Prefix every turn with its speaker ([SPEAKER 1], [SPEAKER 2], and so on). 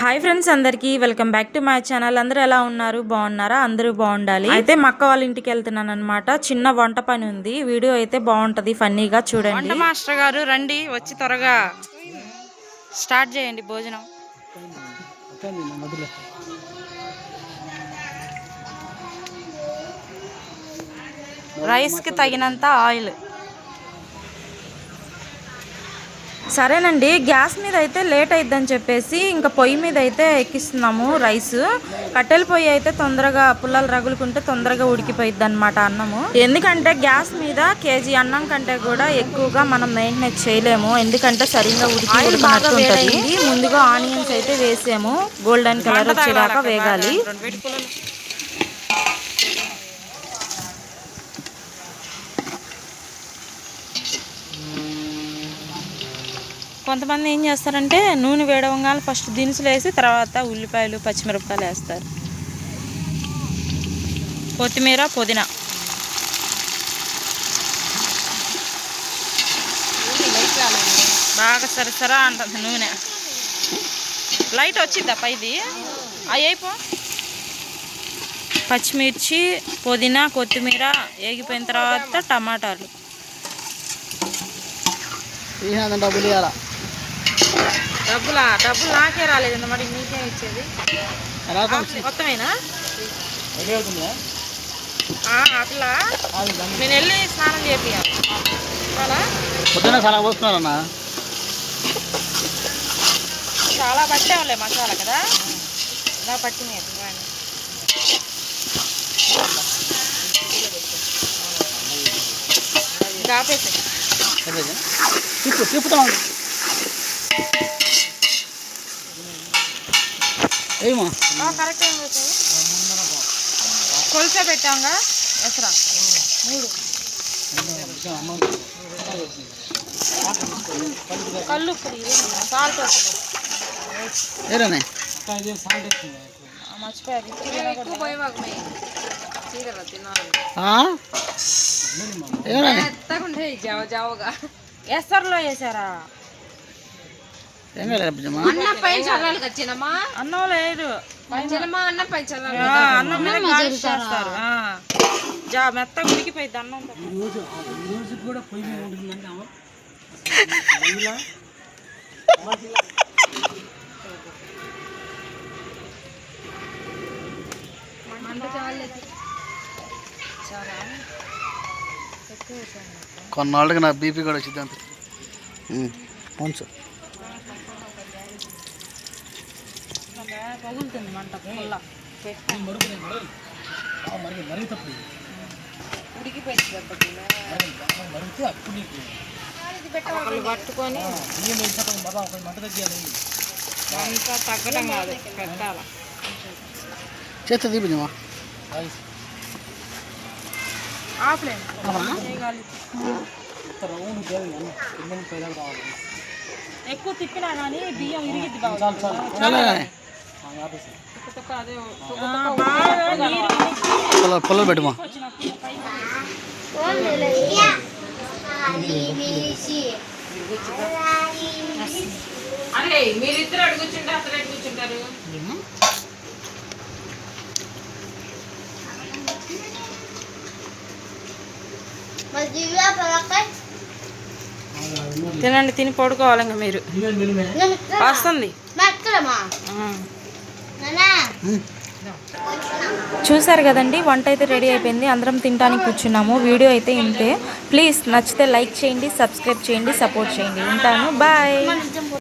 [SPEAKER 1] Hi friends అందరికీ welcome back to my channel. అందరూ ఎలా ఉన్నారు? బాగున్నారా? అందరూ బాగుండాలి. అయితే మా అక్క వాళ్ళ ఇంటికి వెళ్తున్నాను అనమాట చిన్న వంట పని ఉంది. వీడియో అయితే బాగుంటది ఫన్నీగా చూడండి. మాస్టర్ గారు రండి వచ్చి త్వరగా స్టార్ట్ చేయండి భోజనం. రైస్కి తగినంత ఆయిల్. సరేనండి గ్యాస్ మీద అయితే లేట్ అయిద్దని చెప్పేసి ఇంకా పొయ్యి మీద అయితే ఎక్కిస్తున్నాము రైస్ కట్టెల పొయ్యి అయితే తొందరగా పుల్లలు రగులుకుంటే తొందరగా ఉడికిపోయిద్ది అనమాట అన్నము ఎందుకంటే గ్యాస్ మీద కేజీ అన్నం కంటే కూడా ఎక్కువగా మనం మెయింటెనెన్స్ చేయలేము ఎందుకంటే సరిగ్గా ఉడికి ముందుగా ఆనియన్స్ అయితే వేసాము గోల్డెన్ కలర్ వచ్చేదాకా వేగాలి కొంతమంది ఏం చేస్తారంటే నూనె వేడవగానే ఫస్ట్ దినుసులు వేసి తర్వాత ఉల్లిపాయలు పచ్చిమిరపకాయలు వేస్తారు. కొత్తిమీర పుదీనా. బాగా సరసరా అంటుంది నూనె. లైట్ వచ్చిందా పైది అవి అయిపో. పచ్చిమిర్చి పుదీనా కొత్తిమీర వేగిపోయిన తర్వాత టమాటాలు.
[SPEAKER 2] డబ్బులు ఇవ్వాలా
[SPEAKER 1] డబ్బులా? డబ్బులు నాకే రాలేదు మరి నీకే ఇచ్చేది. మొత్తమేనా? అట్లా? నేను వెళ్ళి స్నానం చేపియాలి చాలా?
[SPEAKER 2] పొద్దున్న చాలా పోస్తున్నారన్నా.
[SPEAKER 1] చాలా పట్టాంలే మసాలా కదా? ఇలా పట్టినాయి? ఆపేసాయి.
[SPEAKER 2] తిప్పు తిప్పుతాం ఏమా.
[SPEAKER 1] కరెక్ట్ ఏం పోతాయి కొలిసే పెట్టాంగా ఎసరా. మూడు. కళ్ళు సాల్ట్ మర్చిపోయారు
[SPEAKER 2] ఏరనే?
[SPEAKER 1] ఎసర్లో వేసారా?
[SPEAKER 2] ఏం కాలేదమ్మా
[SPEAKER 3] అన్నం పైన చల్లాలి
[SPEAKER 1] అన్నం లేదు
[SPEAKER 3] అన్నం పైన చల్లాలి
[SPEAKER 1] ఆ, అన్నం మీద చేస్తారు. జా మెత్తగా ఉడికిపోయింది అన్నం
[SPEAKER 2] కొన్నాళ్ళకి నా బీపీ కూడా వచ్చింది అంత. కొంచెం
[SPEAKER 1] పగులుతుంది మంట పుల్ల ఉడికిపోయింది ఒకళ్ళు పట్టుకొని అంతా తగ్గడం కాదు పెట్టాల
[SPEAKER 2] చేత దీపమా
[SPEAKER 1] ఆఫ్లైన్ ఎక్కువ తిప్పినా కానీ బియ్యం ఇరిగిద్ది బాగా
[SPEAKER 2] పొల పెట్టుమా
[SPEAKER 1] అరే మీరిద్దరు అడుగు కూర్చుంటే అసలు కూర్చుంటారు తినండి తిని పడుకోవాలి ఇంకా మీరు. వస్తుంది. చూసారు కదండి వంట అయితే రెడీ అయిపోయింది. అందరం తినడానికి కూర్చున్నాము. వీడియో అయితే ఇంతే. ప్లీజ్ నచ్చితే లైక్ చేయండి సబ్స్క్రైబ్ చేయండి సపోర్ట్ చేయండి. ఉంటాను. బాయ్.